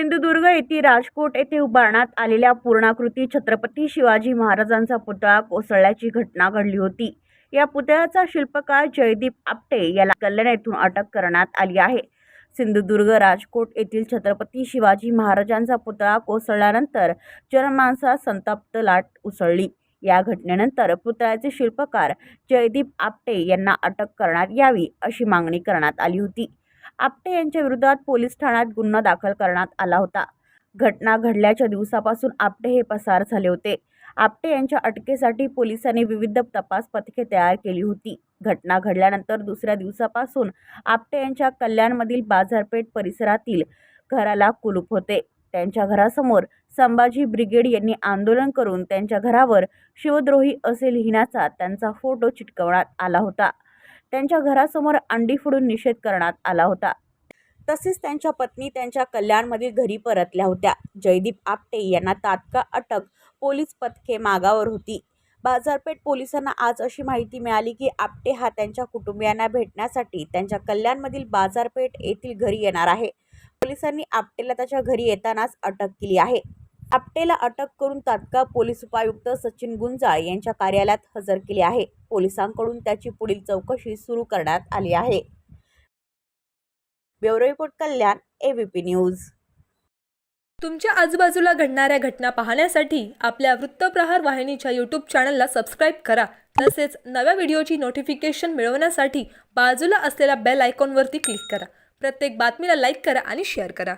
सिंधुदुर्ग येथील राजकोट येथे उभारण्यात आलेल्या पूर्णाकृती छत्रपती शिवाजी महाराजांचा पुतळा कोसळल्याची घटना घडली होती. या पुतळ्याचा शिल्पकार जयदीप आपटे याला कल्याण येथून अटक करण्यात आली आहे. सिंधुदुर्ग राजकोट येथील छत्रपती शिवाजी महाराजांचा पुतळा कोसळल्यानंतर जनमानसात संतप्त लाट उसळली. या घटनेनंतर पुतळ्याचे शिल्पकार जयदीप आपटे यांना अटक करण्यात यावी अशी मागणी करण्यात आली होती. आपटे यांच्या विरोधात पोलीस ठाण्यात गुन्हा दाखल करण्यात आला होता. घटना घडल्याच्या दिवसापासून आपटे हे पसार झाले होते. आपटे यांच्या अटकेसाठी पोलिसांनी विविध तपास पथके तयार केली होती. घटना घडल्यानंतर दुसऱ्या दिवसापासून आपटे यांच्या कल्याणमधील बाजारपेठ परिसरातील घराला कुलूप होते. त्यांच्या घरासमोर संभाजी ब्रिगेड यांनी आंदोलन करून त्यांच्या घरावर शिवद्रोही असे लिहिण्याचा त्यांचा फोटो चिटकवण्यात आला होता. त्यांच्या घरासमोर अंडी फोडून निषेध करण्यात आला होता. तसेच त्यांच्या पत्नी त्यांच्या कल्याणमधील घरी परतल्या होत्या. जयदीप आपटे यांना तात्काळ अटक पोलीस पथके मागावर होती. बाजारपेठ पोलिसांना आज अशी माहिती मिळाली की आपटे हा त्यांच्या कुटुंबियांना भेटण्यासाठी त्यांच्या कल्याणमधील बाजारपेठ येथील घरी येणार आहे. पोलिसांनी आपटेला त्याच्या घरी येतानाच अटक केली आहे. आपटेला अटक करून तात्काळ पोलीस उपायुक्त सचिन गुंजाळ यांच्या कार्यालयात हजर केले आहे. पोलिसांकडून त्याची पुढील चौकशी सुरू करण्यात आली आहे. Bureau report Kalyan ABP news. तुमच्या आजूबाजूला घडणाऱ्या घटना पाहण्यासाठी आपल्या वृत्तप्रहार वाहिनीच्या यूट्यूब चॅनलला सबस्क्राईब करा. तसेच नव्या व्हिडिओची नोटिफिकेशन मिळवण्यासाठी बाजूला असलेल्या बेल आयकॉनवरती क्लिक करा. प्रत्येक बातमीला लाईक करा आणि शेअर करा.